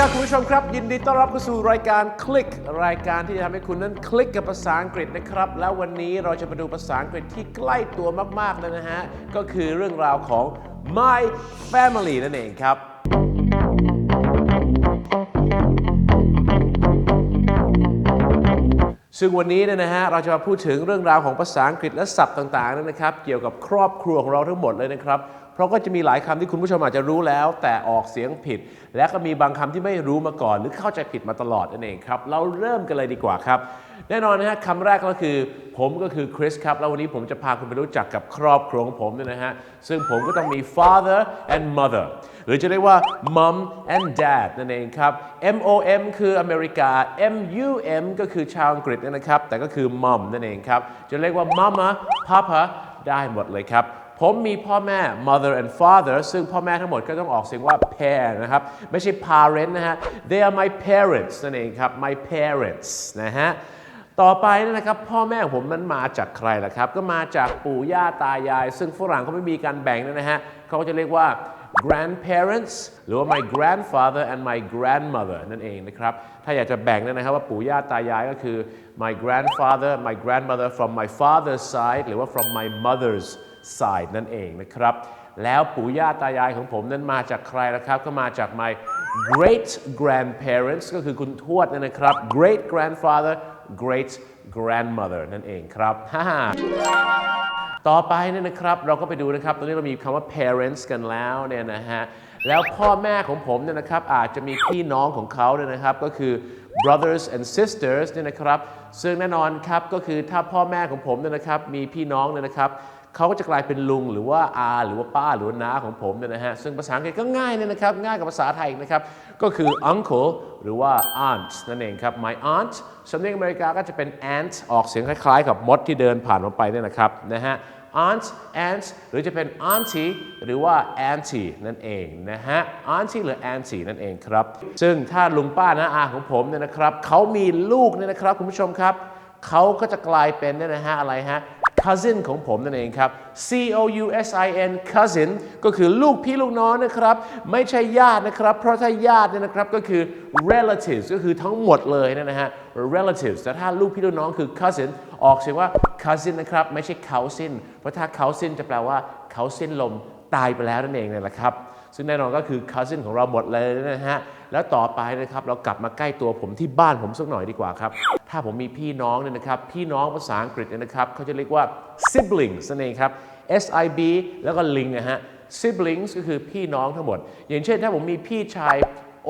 ครับคุณผู้ชมครับ ยินดีต้อนรับเข้าสู่รายการคลิกรายการที่จะทำให้คุณนั้นคลิกกับภาษาอังกฤษนะครับ แล้ววันนี้เราจะมาดูภาษาอังกฤษที่ใกล้ตัวมากๆเลยนะฮะ ก็คือเรื่องราวของ my family นั่นเองครับ ซึ่งวันนี้เนี่ยนะฮะเราจะมาพูดถึงเรื่องราวของภาษาอังกฤษและศัพท์ต่างๆนะครับ เกี่ยวกับครอบครัวของเราทั้งหมดเลยนะครับ เพราะก็จะมีหลายคำที่คุณผู้ชมอาจจะรู้แล้ว แต่ออกเสียงผิด และก็มีบางคำที่ไม่รู้มาก่อน หรือเข้าใจผิดมาตลอดนั่นเองครับ เราเริ่มกันเลยดีกว่าครับ แน่นอนนะฮะคำแรกก็คือ ผมก็คือคริสครับ แล้ววันนี้ผมจะพาคุณไปรู้จักกับครอบครัวของผมเนี่ยนะฮะ ซึ่งผมก็ต้องมี father and mother หรือจะเรียกว่า mom and dad นั่นเองครับ M O M คืออเมริกา M U M ก็คือชาวอังกฤษนะครับ แต่ก็คือ mom นั่นเองครับ จะเรียกว่า mama papa ได้หมดเลยครับผมมีพ่อแม่ mother and father ซึ่งพ่อแม่ทั้งหมดก็ต้องออกเสียงว่า pair นะครับ ไม่ใช่ parent นะฮะ they are my parents นั่นเองครับ my parents นะฮะ ต่อไปนะครับพ่อแม่ของผมนั้นมาจากใครล่ะครับ ก็มาจากปู่ย่าตายาย ซึ่งฝรั่งเขาไม่มีการแบ่งนะฮะเขาก็จะเรียกว่า grandparents หรือว่า my grandfather and my grandmother นั่นเองนะครับ ถ้าอยากจะแบ่งนะครับว่าปู่ย่าตายายก็คือ my grandfather my grandmother from my father's side หรือว่า from my mother's side นั่นเองนะครับ แล้วปู่ย่าตายายของผมนั้นมาจากใครล่ะครับ ก็มาจาก my great grandparents ก็คือคุณทวดนะครับ great grandfather great grandmother นั่นเองครับต่อไปเนี่ยนะครับเราก็ไปดูนะครับ ตอนนี้เรามีคำว่า parents กันแล้วเนี่ยนะฮะแล้วพ่อแม่ของผมเนี่ยนะครับอาจจะมีพี่น้องของเขาเนี่ยนะครับก็คือ brothers and sisters เนี่ยนะครับซึ่งแน่นอนครับก็คือถ้าพ่อแม่ของผมเนี่ยนะครับมีพี่น้องเนี่ยนะครับ เขาก็จะกลายเป็นลุงหรือว่าอาหรือว่าป้าหรือว่าน้าของผมเนี่ยนะฮะซึ่งภาษาอังกฤษก็ง่ายเนี่ยนะครับง่ายกับภาษาไทยนะครับก็คือ uncle หรือว่า aunt นั่นเองครับ my aunt สำเนียงอเมริกาก็จะเป็น aunt ออกเสียงคล้ายๆ กับมดที่เดินผ่านมาไปเนี่ยนะครับนะฮะ aunt aunt หรือจะเป็น auntie หรือว่า auntie นั่นเองนะฮะ auntie หรือ auntie นั่นเองครับ ซึ่งถ้าลุงป้านะอาของผมเนี่ยนะครับเขามีลูกเนี่ยนะครับคุณผู้ชมครับเขาก็จะกลายเป็นเนี่ยนะฮะอะไรฮะ cousin ของผมนั่นเองครับ C O U S I N cousin ก็คือลูกพี่ลูกน้องนะครับ ไม่ใช่ญาตินะครับ เพราะถ้าญาติเนี่ยนะครับก็คือ relatives ก็คือทั้งหมดเลยนะฮะ relatives แต่ถ้าลูกพี่ลูกน้องคือ cousin ออกเสียงว่า cousin นะครับ ไม่ใช่เขาสิ้นเพราะถ้าเขาสิ้นจะแปลว่าเขาสิ้นลมตายไปแล้วนั่นเองนี่แหละครับ ซึ่งแน่นอนก็คือ cousin ของเราหมดเลยนะฮะ แล้วต่อไปนะครับเรากลับมาใกล้ตัวผมที่บ้านผมสักหน่อยดีกว่าครับ ถ้าผมมีพี่น้องเนี่ยนะครับ พี่น้องภาษาอังกฤษเนี่ยนะครับเขาจะเรียกว่า siblings นั่นเองครับ S I B แล้วก็ ling นะฮะ siblings ก็คือพี่น้องทั้งหมด อย่างเช่นถ้าผมมีพี่ชาย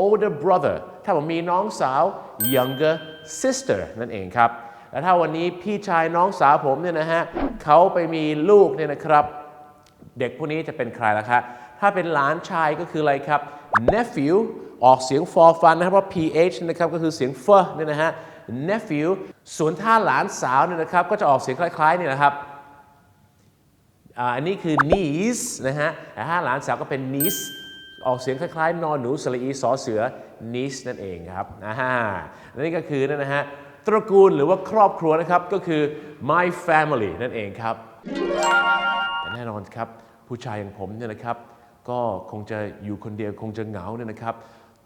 older brother ถ้าผมมีน้องสาว younger sister นั่นเองครับ แล้วถ้าวันนี้พี่ชายน้องสาวผมเนี่ยนะฮะเขาไปมีลูกเนี่ยนะครับ เด็กพวกนี้จะเป็นใครล่ะครับถ้าเป็นหลานชายก็คืออะไรครับ nephew ออกเสียง for ฟันนะครับเพราะ ph นะครับก็คือเสียง f เนี่ยนะฮะ nephew ส่วนถ้าหลานสาวเนี่ยนะครับก็จะออกเสียงคล้ายๆเนี่ยนะครับอันนี้คือ niece นะฮะแต่ถ้าหลานสาวก็เป็น niece ออกเสียงคล้ายๆ นอนหนูสระอีสอเสือ niece นั่นเองครับอ่าและนี่ก็คือนั่นนะฮะตระกูลหรือว่าครอบครัวนะครับก็คือ my family นั่นเองครับ แต่แน่นอนครับ ผู้ชายอย่างผมเนี่ยนะครับ ก็คงจะอยู่คนเดียวคงจะเหงาเนี่ยนะครับ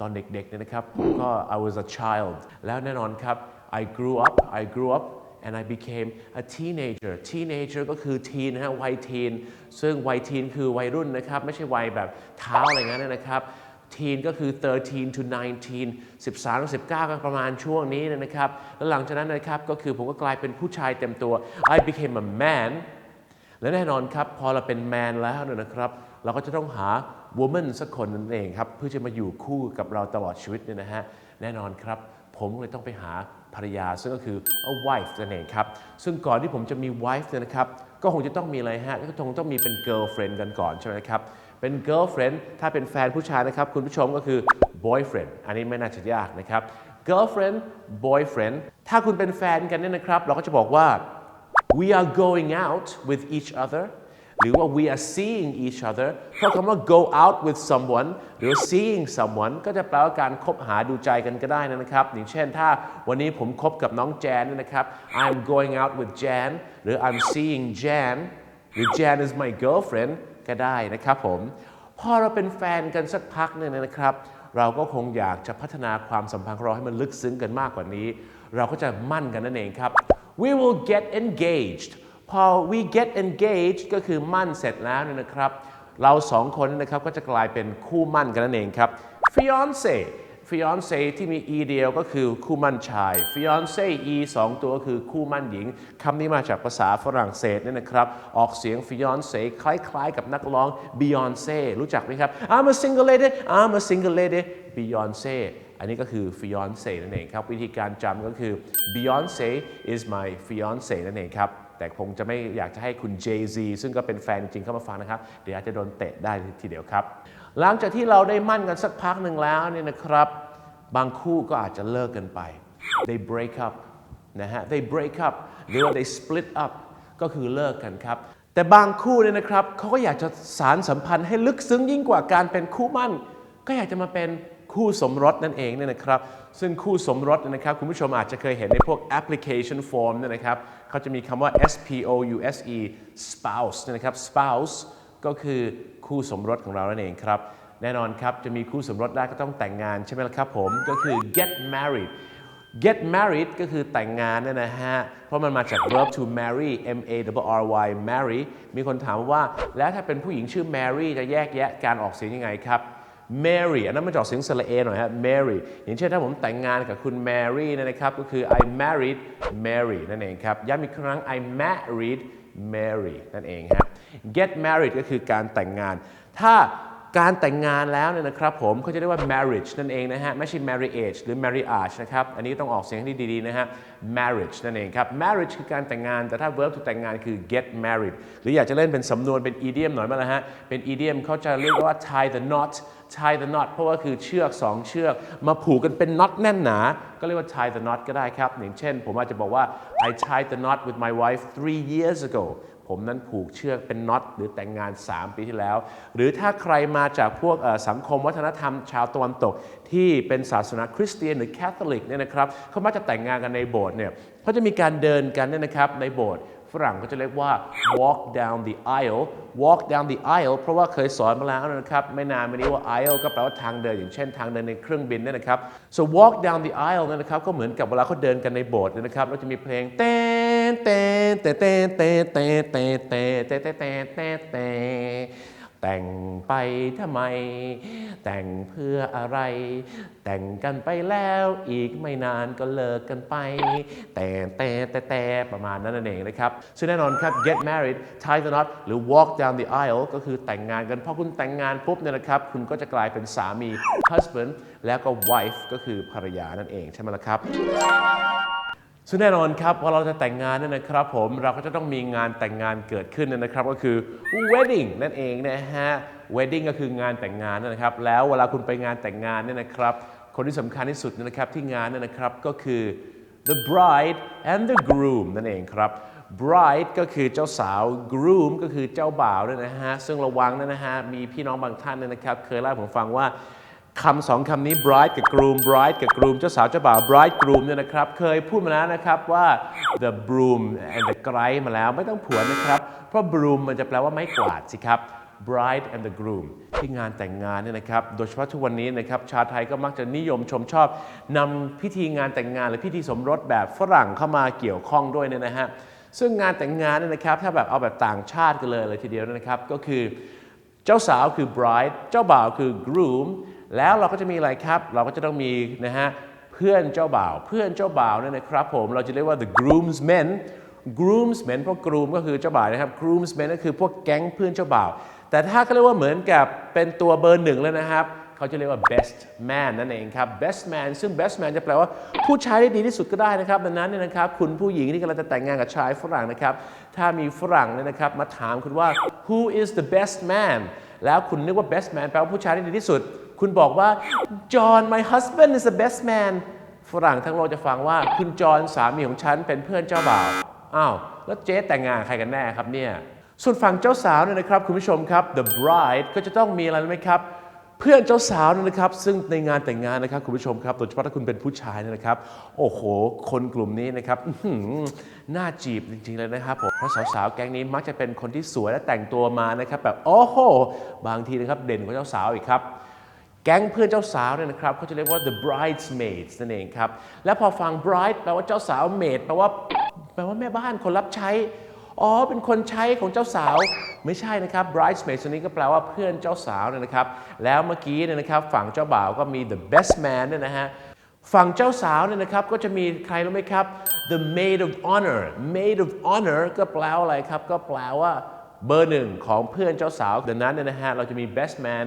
ตอนเด็กๆเนี่ยนะครับผมก็ I was a child แล้วแน่นอนครับ I grew up I grew up and I became a teenager teenager ก็คือ teen นะฮะวัย teen ซึ่งวัย teen คือวัยรุ่นนะครับ ไม่ใช่วัยแบบเท้าอะไรเงี้ยนะครับ teen ก็คือ 13 to 19 13ถึง19 ก็ประมาณช่วงนี้นะครับ แล้วหลังจากนั้นนะครับก็คือผมก็กลายเป็นผู้ชายเต็มตัว I became a man และแน่นอนครับ พอเราเป็นแมนแล้วเนี่ยนะครับ เราก็จะต้องหา woman สักคนนั่นเองครับเพื่อจะมาอยู่คู่กับเราตลอดชีวิตเนี่ยนะฮะแน่นอนครับ ผมเลยต้องไปหาภรรยา ซึ่งก็คือ a wife นั่นเองครับ ซึ่งก่อนที่ผมจะมี wife เนี่ยนะครับ ก็คงจะต้องมีอะไรฮะ ก็คงต้องมีเป็น girlfriend กันก่อนใช่ไหมครับ เป็น girlfriend ถ้าเป็นแฟนผู้ชายนะครับ คุณผู้ชมก็คือ boyfriend อันนี้ไม่น่าจะยากนะครับ girlfriend boyfriend ถ้าคุณเป็นแฟนกันเนี่ยนะครับ เราก็จะบอกว่า we are going out with each other หรือว่า we are seeing each other เพราะคำว่า go out with someone หรือ seeing someone ก็จะแปลว่าการคบหาดูใจกันก็ได้นะครับ อย่างเช่นถ้าวันนี้ผมคบกับน้องแจนเนี่ยนะครับ I'm going out with Jan หรือ I'm seeing Jan หรือ Jan is my girlfriend ก็ได้นะครับผมพอเราเป็นแฟนกันสักพักเนี่ยนะครับ เราก็คงอยากจะพัฒนาความสัมพันธ์ของเราให้มันลึกซึ้งกันมากกว่านี้ เราก็จะมั่นกันนั่นเองครับ we will get engaged พอ we get engaged ก็คือมั่นเสร็จแล้วนะครับ เราสองคนนะครับก็จะกลายเป็นคู่มั่นกันนั่นเองครับ fiance fiance ที่มี e เดียวก็คือคู่มั่นชาย fiance e สองตัวก็คือคู่มั่นหญิงคำนี้มาจากภาษาฝรั่งเศสเนี่ยนะครับ ออกเสียง fiance คล้ายๆ กับนักร้อง Beyonce รู้จักไหมครับ I'm a single lady I'm a single lady Beyonce อันนี้ก็คือ fiance นั่นเองครับ วิธีการจำก็คือ Beyonce is my fiance นั่นเองครับ แต่คงจะไม่อยากจะให้คุณ Jay-Z ซึ่งก็เป็นแฟนจริงเข้ามาฟังนะครับ เดี๋ยวอาจจะโดนเตะได้ทีเดียวครับ หลังจากที่เราได้มั่นกันสักพักหนึ่งแล้วเนี่ยนะครับ บางคู่ก็อาจจะเลิกกันไป they break up นะฮะ they break up หรือว่า they split up ก็คือเลิกกันครับ แต่บางคู่เนี่ยนะครับเขาก็อยากจะสารสัมพันธ์ให้ลึกซึ้งยิ่งกว่าการเป็นคู่มั่น ก็อยากจะมาเป็นคู่สมรสนั่นเองเนี่ยนะครับ ซึ่งคู่สมรสนะครับ คุณผู้ชมอาจจะเคยเห็นในพวก application form เนี่ยนะครับ เขาจะมีคำว่า S P O U S E spouse นะครับ spouse ก็คือคู่สมรสของเรานั่นเองครับ แน่นอนครับ จะมีคู่สมรสได้ก็ต้องแต่งงานใช่ไหมล่ะครับผมก็คือ get married get married ก็คือแต่งงานเนี่ยนะฮะ เพราะมันมาจาก verb to marry M A R R Y marry มีคนถามว่า แล้วถ้าเป็นผู้หญิงชื่อ Mary จะแยกแยะการออกเสียงยังไงครับ Mary อันนั้นมันจะออกเสียงสระเอหน่อยฮะ Mary อย่างเช่นถ้าผมแต่งงานกับคุณ Mary เนยนะครับก็คือ I married Mary นั่นเองครับย้ำอีกครั้ง I married Mary นั่นเองฮะ get married ก็คือการแต่งงาน ถ้า การแต่งงานแล้วเนี่ยนะครับผมเขาจะเรียกว่า marriage นั่นเองนะฮะไม่ใช่ marriage หรือ marriage นะครับอันนี้ต้องออกเสียงให้ดีๆนะฮะ marriage นั่นเองครับ marriage คือการแต่งงาน แต่ถ้า verb to แต่งงานคือ get married หรืออยากจะเล่นเป็นสำนวนเป็น idiom หน่อยมาละฮะเป็น idiom เขาจะเรียกว่า tie the knot tie the knot เพราะว่าคือเชือก 2 เชือก มาผูกกันเป็นน็อตแน่นหนา ก็เรียกว่า tie the knot ก็ได้ครับอย่างเช่น ผมอาจจะบอกว่า I tied the knot with my wife three years ago ผมนั้นผูกเชือกเป็นน็อตหรือแต่งงาน 3 ปีที่แล้ว หรือถ้าใครมาจากพวกสังคมวัฒนธรรม ชาวตะวันตก ที่เป็นศาสนาคริสเตียนหรือแคทอลิกเนี่ยนะครับเขามักจะแต่งงานกันในโบสถ์เนี่ยเขาจะมีการเดินกันเนี่ยนะครับในโบสถ์ฝรั่งก็จะเรียกว่า walk down the aisle walk down the aisle เพราะว่าเคยสอนมาแล้วนะครับ ไม่นานมานี้ว่า aisle ก็แปลว่าทางเดิน อย่างเช่นทางเดินในเครื่องบินเนี่ยนะครับ so walk down the aisle นะครับ ก็เหมือนกับเวลาเขาเดินกันในโบสถ์เนี่ยนะครับ แล้วจะมีเพลงเต้ นเตนเตเตเตเตเตเตเตเตเตเตเตแต่งไปทำไม แต่งเพื่ออะไร แต่งกันไปแล้วอีกไม่นานก็เลิกกันไป แต่แต่แต่แต่ประมาณนั้นนั่นเองนะครับซึ่งแน่นอนครับ get married tie the knot หรือ walk down the aisle ก็คือแต่งงานกันพอคุณแต่งงานปุ๊บเนี่ยนะครับ คุณก็จะกลายเป็นสามี husband แล้วก็ wife ก็คือภรรยานั่นเองใช่ไหมล่ะครับ ซึ่งแน่นอนครับพอเราจะแต่งงานเนี่ยนะครับผมเราก็จะต้องมีงานแต่งงานเกิดขึ้นนะครับ ก็คือ wedding นั่นเองนะฮะ wedding ก็คืองานแต่งงานนะครับ แล้วเวลาคุณไปงานแต่งงานเนี่ยนะครับ คนที่สำคัญที่สุดนะครับที่งานเนี่ยนะครับก็คือ the bride and the groom นั่นเองครับ bride ก็คือเจ้าสาว groom ก็คือเจ้าบ่าวด้วยนะฮะซึ่งระวังนะฮะมีพี่น้องบางท่านเนี่ยนะครับ เคยเล่าให้ผมฟังว่า คำสองคำนี้ bride กับ groom bride กับ groom เจ้าสาวเจ้าบ่าว bride groom เนี่ยนะครับ เคยพูดมาแล้วนะครับว่า the broom and the bride มาแล้วไม่ต้องผวนนะครับ เพราะ broom มันจะแปลว่าไม้กวาดสิครับ bride and the groom ที่งานแต่งงานเนี่ยนะครับ โดยเฉพาะทุกวันนี้นะครับ ชาวไทยก็มักจะนิยมชมชอบนำพิธีงานแต่งงานหรือพิธีสมรสแบบฝรั่งเข้ามาเกี่ยวข้องด้วยเนี่ยนะฮะ ซึ่งงานแต่งงานเนี่ยนะครับ ถ้าแบบเอาแบบต่างชาติกันเลยเลยทีเดียวนะครับ ก็คือ เจ้าสาวคือ bride เจ้าบ่าวคือ groom แล้วเราก็จะมีอะไรครับ เราก็จะต้องมีนะฮะเพื่อนเจ้าบ่าว เพื่อนเจ้าบ่าวเนี่ยนะครับผมเราจะเรียกว่า the groomsmen groomsmen เพราะ groom ก็คือเจ้าบ่าวนะครับ groomsmen ก็คือพวกแก๊งเพื่อนเจ้าบ่าว แต่ถ้าเขาเรียกว่าเหมือนกับเป็นตัวเบอร์หนึ่งเลยนะครับเขาจะเรียกว่า best man นั่นเองครับ best man ซึ่ง best man จะแปลว่าผู้ชายที่ดีที่สุดก็ได้นะครับ ดังนั้นเนี่ยนะครับ คุณผู้หญิงที่กำลังจะแต่งงานกับชายฝรั่งนะครับ ถ้ามีฝรั่งเนี่ยนะครับ มาถามคุณว่า who is the best man แล้วคุณนึกว่า best man แปลว่าผู้ชายที่ดีที่สุด คุณบอกว่า John my husband is the best man ฝรั่งทั้งโลกจะฟังว่าคุณจอห์นสามีของฉันเป็นเพื่อนเจ้าบ่าว อ้าว แล้วเจ๊แต่งงานใครกันแน่ครับเนี่ย ส่วนฝั่งเจ้าสาวเนี่ยนะครับ คุณผู้ชมครับ the bride ก็จะต้องมีอะไรไหมครับ เพื่อนเจ้าสาวเนี่ยนะครับ ซึ่งในงานแต่งงานนะครับคุณผู้ชมครับ โดยเฉพาะถ้าคุณเป็นผู้ชายเนี่ยนะครับ โอ้โห คนกลุ่มนี้นะครับน่าจีบจริงๆเลยนะครับผม เพราะสาวๆ แก๊งนี้มักจะเป็นคนที่สวยและแต่งตัวมานะครับแบบ โอ้โห บางทีนะครับเด่นกว่าเจ้าสาวอีกครับ แก๊งเพื่อนเจ้าสาวเนี่ยนะครับเขาจะเรียกว่า the bridesmaids นั่นเองครับ และพอฟัง bride แปลว่าเจ้าสาว maid แปลว่าแปลว่าแม่บ้านคนรับใช้ อ๋อ เป็นคนใช้ของเจ้าสาว ไม่ใช่นะครับ bridesmaids ตัวนี้ก็แปลว่าเพื่อนเจ้าสาวเนี่ยนะครับ แล้วเมื่อกี้เนี่ยนะครับฝั่งเจ้าบ่าวก็มี the best man เนี่ยนะฮะ ฝั่งเจ้าสาวเนี่ยนะครับก็จะมีใครรู้ไหมครับ the maid of honor maid of honor ก็แปลว่าอะไรครับ ก็แปลว่าเบอร์หนึ่งของเพื่อนเจ้าสาวดังนั้นเนี่ยนะฮะเราจะมี best man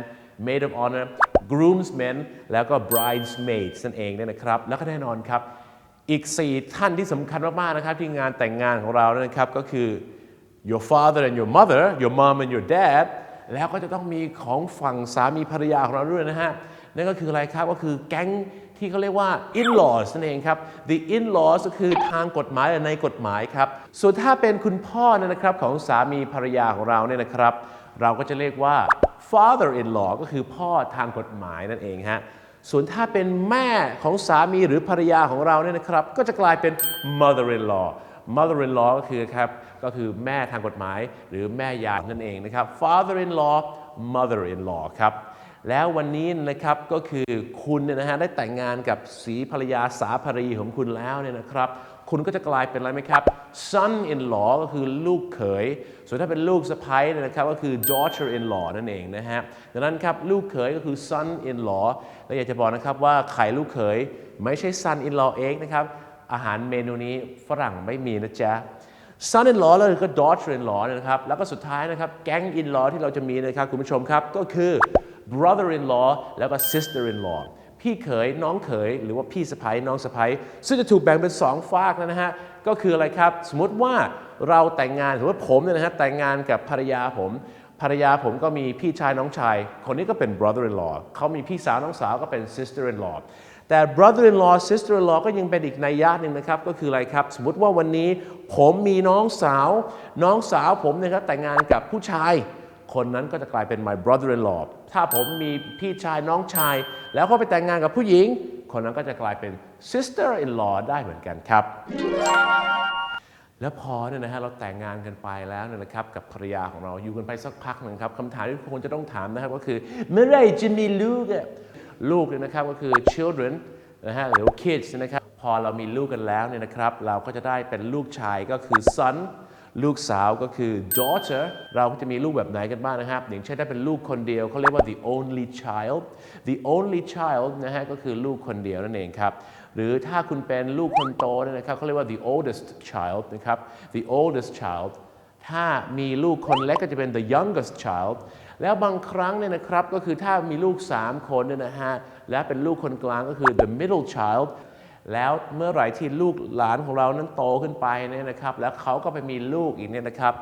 maid of honor groomsmen แล้วก็ bridesmaids นั่นเองเนี่ยนะครับ แล้วก็แน่นอนครับ อีก 4 ท่านที่สำคัญมาก ๆ นะครับ ที่งานแต่งงานของเราเนี่ยนะครับ ก็คือ your father and your mother your mom and your dad แล้วก็จะต้องมีของฝั่งสามีภรรยาของเราด้วยนะฮะ นั่นก็คืออะไรครับ ก็คือแก๊งที่เขาเรียกว่า in-laws นั่นเองครับ the in-laws ก็คือทางกฎหมายในกฎหมายครับ ส่วนถ้าเป็นคุณพ่อเนี่ยนะครับของสามีภรรยาของเราเนี่ยนะครับ เราก็จะเรียกว่า father in law ก็คือพ่อทางกฎหมายนั่นเองฮะส่วนถ้าเป็นแม่ของสามีหรือภรรยาของเราเนี่ยนะครับ ก็จะกลายเป็น mother in law mother in law ก็คือครับก็คือแม่ทางกฎหมาย หรือแม่ยายนั่นเองนะครับ father in law mother in law ครับแล้ววันนี้นะครับก็คือคุณเนี่ยนะฮะได้แต่งงานกับสีภรรยาสาภรีของคุณแล้วเนี่ยนะครับ คุณก็จะกลายเป็นอะไรไหมครับ son in law ก็คือลูกเขย ส่วนถ้าเป็นลูกสะใภ้นะครับก็คือ daughter in law นั่นเองนะฮะ ดังนั้นครับลูกเขยก็คือ son in law และอยากจะบอกนะครับว่าไข่ลูกเขยไม่ใช่ son in law เองนะครับ อาหารเมนูนี้ฝรั่งไม่มีนะจ๊ะ son in law แล้วก็ daughter in law เนี่ยนะครับ แล้วก็สุดท้ายนะครับแก๊ง in law ที่เราจะมีนะครับคุณผู้ชมครับก็คือ brother in law แล้วก็ sister in law พี่เขยน้องเขยหรือว่าพี่สะใภ้น้องสะใภ้ซึ่งจะถูกแบ่งเป็นสองฝากนะฮะก็คืออะไรครับ สมมติว่าเราแต่งงานสมมติว่าผมเนี่ยนะฮะแต่งงานกับภรรยาผม ภรรยาผมก็มีพี่ชายน้องชาย คนนี้ก็เป็น brother in law เขามีพี่สาวน้องสาวก็เป็น sister in law แต่ brother in law sister in law ก็ยังเป็นอีกนัยยะหนึ่งนะครับ ก็คืออะไรครับ สมมติว่าวันนี้ผมมีน้องสาว น้องสาวผมเนะครับแต่งงานกับผู้ชาย คนนั้นก็จะกลายเป็น my brother in law ถ้าผมมีพี่ชายน้องชาย แล้วก็ไปแต่งงานกับผู้หญิง คนนั้นก็จะกลายเป็น sister in law ได้เหมือนกันครับ แล้วพอเนี่ยนะฮะเราแต่งงานกันไปแล้วเนี่ยนะครับกับภรรยาของเราอยู่กันไปสักพักหนึ่งครับคำถามที่คนจะต้องถามนะครับก็คือเมื่อไรจะมีลูกอะลูกเนี่ยนะครับก็คือ children นะฮะหรือ kids นะครับพอเรามีลูกกันแล้วเนี่ยนะครับ เราก็จะได้เป็นลูกชายก็คือ son ลูกสาวก็คือ daughter เราก็จะมีลูกแบบไหนกันบ้างนะครับ อย่างเช่นถ้าเป็นลูกคนเดียวเขาเรียกว่า the only child the only child นะฮะก็คือลูกคนเดียวนั่นเองครับ หรือถ้าคุณเป็นลูกคนโตเนี่ยนะครับเขาเรียกว่า the oldest child นะครับ the oldest child ถ้ามีลูกคนเล็กก็จะเป็น the youngest child แล้วบางครั้งเนี่ยนะครับก็คือถ้ามีลูก 3 คนเนี่ยนะฮะและเป็นลูกคนกลางก็คือ the middle child แล้วเมื่อไหร่ที่ลูกหลานของเรานั้นโตขึ้นไปเนี่ยนะครับ แล้วเขาก็ไปมีลูกอีกเนี่ยนะครับ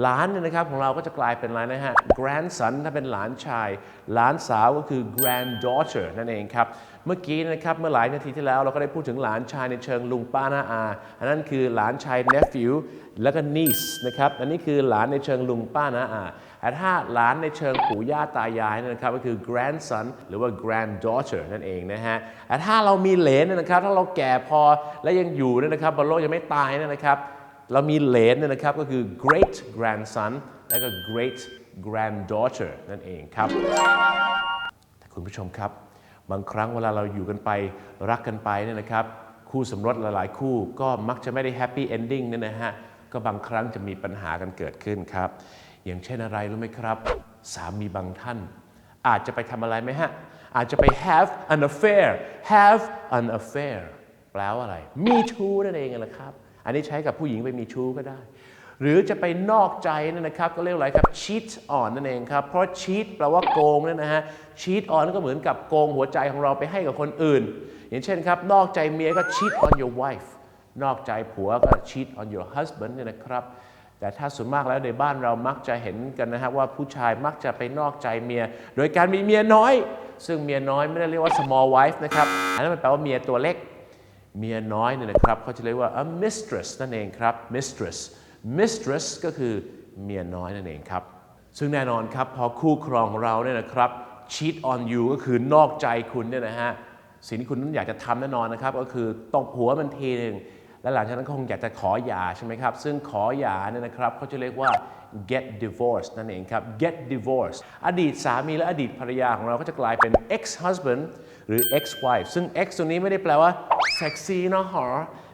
หลานเนี่ยนะครับของเราก็จะกลายเป็นอะไรนะฮะ grandson ถ้าเป็นหลานชาย หลานสาวก็คือ granddaughter นั่นเองครับ เมื่อกี้นะครับเมื่อหลายนาทีที่แล้วเราก็ได้พูดถึงหลานชายในเชิงลุงป้าน้าอาอันนั้นคือหลานชาย nephew แล้วก็ niece นะครับ อันนี้คือหลานในเชิงลุงป้าน้าอา แต่ถ้าหลานในเชิงปู่ย่าตายายนยนะครับก็คือ grandson หรือว่า granddaughter นั่นเองนะฮะแต่ถ้าเรามีเหลนนยนะครับ ถ้าเราแก่พอและยังอยู่นี่นะครับบนโลกยังไม่ตายนี่นะครับ เรามีเหลนนี่นะครับก็คือ great grandson และก็ great granddaughter นั่นเองครับแต่คุณผู้ชมครับ บางครั้งเวลาเราอยู่กันไปรักกันไปเนี่ยนะครับ คู่สมรสหลายๆ คู่ก็มักจะไม่ได้แฮปปี้เอนดิ้งเนี่ยนะฮะก็บางครั้งจะมีปัญหากันเกิดขึ้นครับ อย่างเช่นอะไรรู้ไหมครับ สามีบางท่าน อาจจะไปทำอะไรไหมฮะ อาจจะไป have an affair have an affair แปลว่าอะไร มีชู้นั่นเองนะครับ อันนี้ใช้กับผู้หญิงไปมีชู้ก็ได้ หรือจะไปนอกใจนั่นนะครับ ก็เรียกอะไรครับ cheat on นั่นเองครับ เพราะ cheat แปลว่าโกงนั่นนะฮะ cheat on ก็เหมือนกับโกงหัวใจของเราไปให้กับคนอื่น อย่างเช่นครับ นอกใจเมียก็ cheat on your wife นอกใจผัวก็ cheat on your husband เนี่ยนะครับ แต่ถ้าส่วนมากแล้วในบ้านเรามักจะเห็นกันนะครับว่าผู้ชายมักจะไปนอกใจเมีย โดยการมีเมียน้อย ซึ่งเมียน้อยไม่ได้เรียกว่า small wife นะครับ อันนั้นมันแปลว่าเมียตัวเล็ก เมียน้อยเนี่ยนะครับเขาจะเรียกว่า a mistress นั่นเองครับ mistress mistress ก็คือเมียน้อยนั่นเองครับ ซึ่งแน่นอนครับพอคู่ครองของเราเนี่ยนะครับ cheat on you ก็คือนอกใจคุณเนี่ยนะฮะสิ่งที่คุณนั้นอยากจะทำแน่นอนนะครับ ก็คือตบหัวมันทีหนึ่ง และหลังจากนั้นก็คงอยากจะขอหย่าใช่ไหมครับ ซึ่งขอหย่าเนี่ยนะครับเขาจะเรียกว่า get divorced นั่นเองครับ get divorced อดีตสามีและอดีตภรรยาของเราก็จะกลายเป็น ex husband หรือ ex wife ซึ่ง ex ตรงนี้ไม่ได้แปลว่า sexy นะหรอ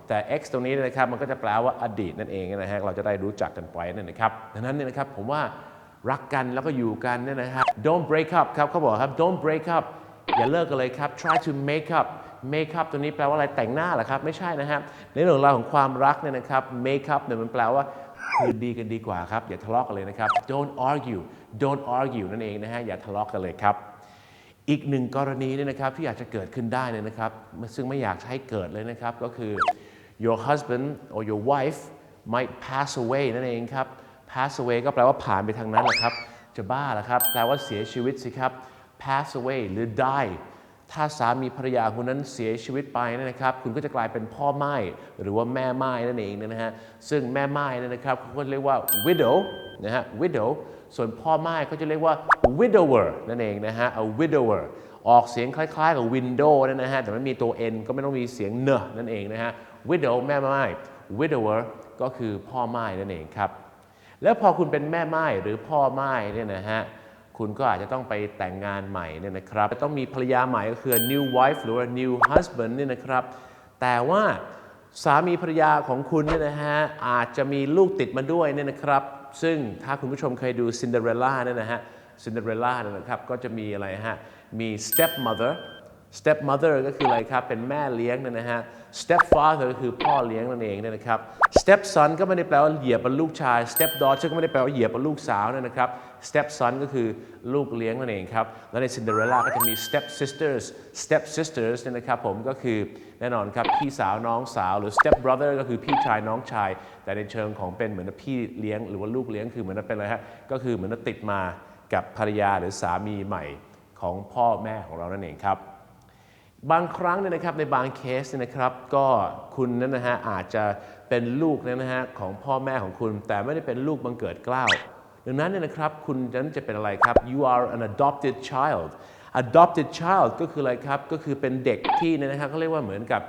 แต่ x ตรงนี้นะครับมันก็จะแปลว่าอดีตนั่นเองนะฮะเราจะได้รู้จักกันไปนั่นนะครับดังนั้นเนี่ยนะครับผมว่ารักกันแล้วก็อยู่กันเนี่ยนะครับ don't break up ครับเขาบอกครับ don't break up อย่าเลิกกันเลยครับ try to make up make up ตัวนี้แปลว่าอะไรแต่งหน้าเหรอครับ ไม่ใช่นะครับในเรื่องราวของความรักเนี่ยนะครับ make up เนี่ยมันแปลว่าคืนดีกันดีกว่าครับ อย่าทะเลาะกันเลยนะครับ don't argue don't argue นั่นเองนะฮะอย่าทะเลาะกันเลยครับ อีกหนึ่งกรณีเนี่ยนะครับที่อาจจะเกิดขึ้นได้เนี่ยนะครับ ซึ่งไม่อยากให้เกิดเลยนะครับ ก็คือ your husband or your wife might pass away นั่นเองครับ pass away ก็แปลว่าผ่านไปทางนั้นแหละครับ จะบ้าเหรอครับ แปลว่าเสียชีวิตสิครับ pass away หรือ die ถ้าสามีภรรยาคุณนั้นเสียชีวิตไปนะครับ คุณก็จะกลายเป็นพ่อไม้หรือว่าแม่ไม้นั่นเองนะฮะซึ่งแม่ไม้นะครับเขาก็เรียกว่า widow นะฮะ widow ส่วนพ่อไม้เขาจะเรียกว่า widower นั่นเองนะฮะ a widower ออกเสียงคล้าย ๆ กับ window นั่นนะฮะแต่ไม่มีตัว n ก็ไม่ต้องมีเสียงเนะนั่นเองนะฮะ widow แม่ไม้ widower ก็คือพ่อไม้นั่นเองครับแล้วพอคุณเป็นแม่ไม้หรือพ่อไม้เนี่ยนะฮะ คุณก็อาจจะต้องไปแต่งงานใหม่เนี่ยนะครับต้องมีภรรยาใหม่ก็คือ new wife หรือว่า new husband เนี่ยนะครับ แต่ว่าสามีภรรยาของคุณเนี่ยนะฮะอาจจะมีลูกติดมาด้วยเนี่ยนะครับ ซึ่งถ้าคุณผู้ชมเคยดู Cinderella เนี่ยนะฮะ Cinderella เนี่ยนะครับก็จะมีอะไรฮะมี stepmother stepmother ก็คืออะไรครับ เป็นแม่เลี้ยงเนยนะฮะ stepfather ก็คือพ่อเลี้ยงนั่นเองเนี่ยนะครับ stepson ก็ไม่ได้แปลว่าเหยียบเป็นลูกชาย stepdaughter ก็ไม่ได้แปลว่าเหยียบเป็นลูกสาวเนี่ยนะครับ stepson ก็คือลูกเลี้ยงนั่นเองครับ และใน Cinderella ก็จะมี step sisters step sisters เนี่ยนะครับผมก็คือแน่นอนครับ พี่สาวน้องสาวหรือ step brother ก็คือพี่ชายน้องชาย แต่ในเชิงของเป็นเหมือนพี่เลี้ยงหรือว่าลูกเลี้ยงคือเหมือนเป็นอะไรฮะก็คือเหมือนติดมากับภรรยาหรือสามีใหม่ของพ่อแม่ของเรานั่นเองครับ บางครั้งเนี่ยนะครับในบางเคสเนี่ยนะครับ ก็คุณนั้นนะฮะอาจจะเป็นลูกนยนะฮะของพ่อแม่ของคุณ แต่ไม่ได้เป็นลูกบังเกิดเกล้า ดังนั้นเนี่ยนะครับคุณนั้นจะเป็นอะไรครับ you are an adopted child adopted child ก็คืออะไรครับ ก็คือเป็นเด็กที่เนี่ยนะครับเขาเรียกว่าเหมือนกับ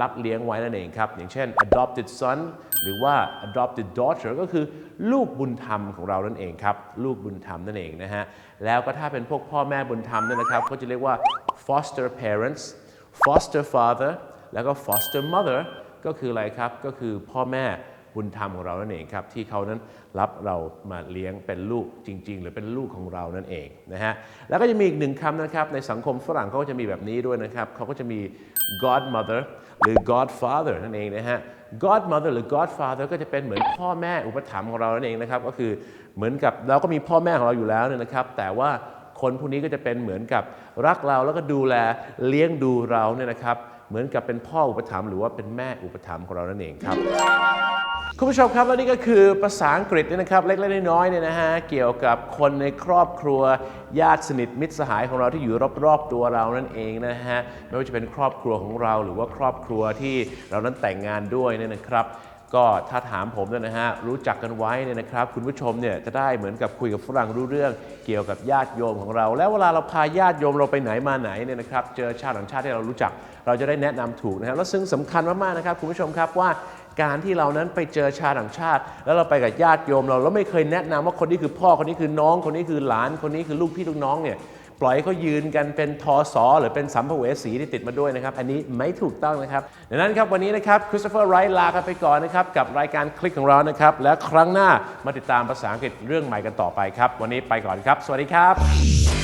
รับเลี้ยงไว้นั่นเองครับ อย่างเช่น adopted son หรือว่า adopted daughter ก็คือลูกบุญธรรมของเรานั่นเองครับ ลูกบุญธรรมนั่นเองนะฮะ แล้วก็ถ้าเป็นพวกพ่อแม่บุญธรรมเนี่ยนะครับ ก็จะเรียกว่า foster parents foster father แล้วก็ foster mother ก็คืออะไรครับ ก็คือพ่อแม่ บุญธรรมของเรานั่นเองครับที่เขานั้นรับเรามาเลี้ยงเป็นลูกจริง ๆ หรือเป็นลูกของเรานั่นเองนะฮะแล้วก็จะมีอีกหนึ่งคำนะครับในสังคมฝรั่งเขาก็จะมีแบบนี้ด้วยนะครับเขาก็จะมี godmother หรือ godfather นั่นเองนะฮะ godmother หรือ godfather ก็จะเป็นเหมือนพ่อแม่อุปถัมภ์ของเรานั่นเองนะครับก็คือเหมือนกับเราก็มีพ่อแม่ของเราอยู่แล้วเนี่ยนะครับ แต่ว่าคนพวกนี้ก็จะเป็นเหมือนกับรักเราแล้วก็ดูแลเลี้ยงดูเราเนี่ยนะครับ เหมือนกับเป็นพ่ออุปถัมภ์หรือว่าเป็นแม่อุปถัมภ์ของเรานั่นเองครับคุณผู้ชมครับและนี่ก็คือภาษาอังกฤษเนี่ยนะครับเล็กๆน้อยๆเนี่ยนะฮะเกี่ยวกับคนในครอบครัวญาติสนิทมิตรสหายของเราที่อยู่รอบๆตัวเรานั่นเองนะฮะไม่ว่าจะเป็นครอบครัวของเราหรือว่าครอบครัวที่เรานั้นแต่งงานด้วยเนี่ยนะครับ ก็ถ้าถามผมเนี่ยนะฮะรู้จักกันไว้เนี่ยนะครับ คุณผู้ชมเนี่ยจะได้เหมือนกับคุยกับฝรั่งรู้เรื่องเกี่ยวกับญาติโยมของเรา แล้วเวลาเราพาญาติโยมเราไปไหนมาไหนเนี่ยนะครับเจอชาติต่างชาติที่เรารู้จัก เราจะได้แนะนำถูกนะครับแล้วซึ่งสำคัญมากๆนะครับคุณผู้ชมครับว่าการที่เรานั้นไปเจอชาติต่างชาติ แล้วเราไปกับญาติโยมเราแล้วไม่เคยแนะนำว่าคนนี้คือพ่อคนนี้คือน้องคนนี้คือหลานคนนี้คือลูกพี่ลูกน้องเนี่ย ปล่อยเขายืนกันเป็นทอสอหรือเป็นสัมภเวสีที่ติดมาด้วยนะครับ อันนี้ไม่ถูกต้องนะครับดังนั้นครับวันนี้นะครับคริสโตเฟอร์ไรท์ลากันไปก่อนนะครับ กับรายการคลิกของเรานะครับ และครั้งหน้ามาติดตามภาษาอังกฤษเรื่องใหม่กันต่อไปครับ วันนี้ไปก่อนครับ สวัสดีครับ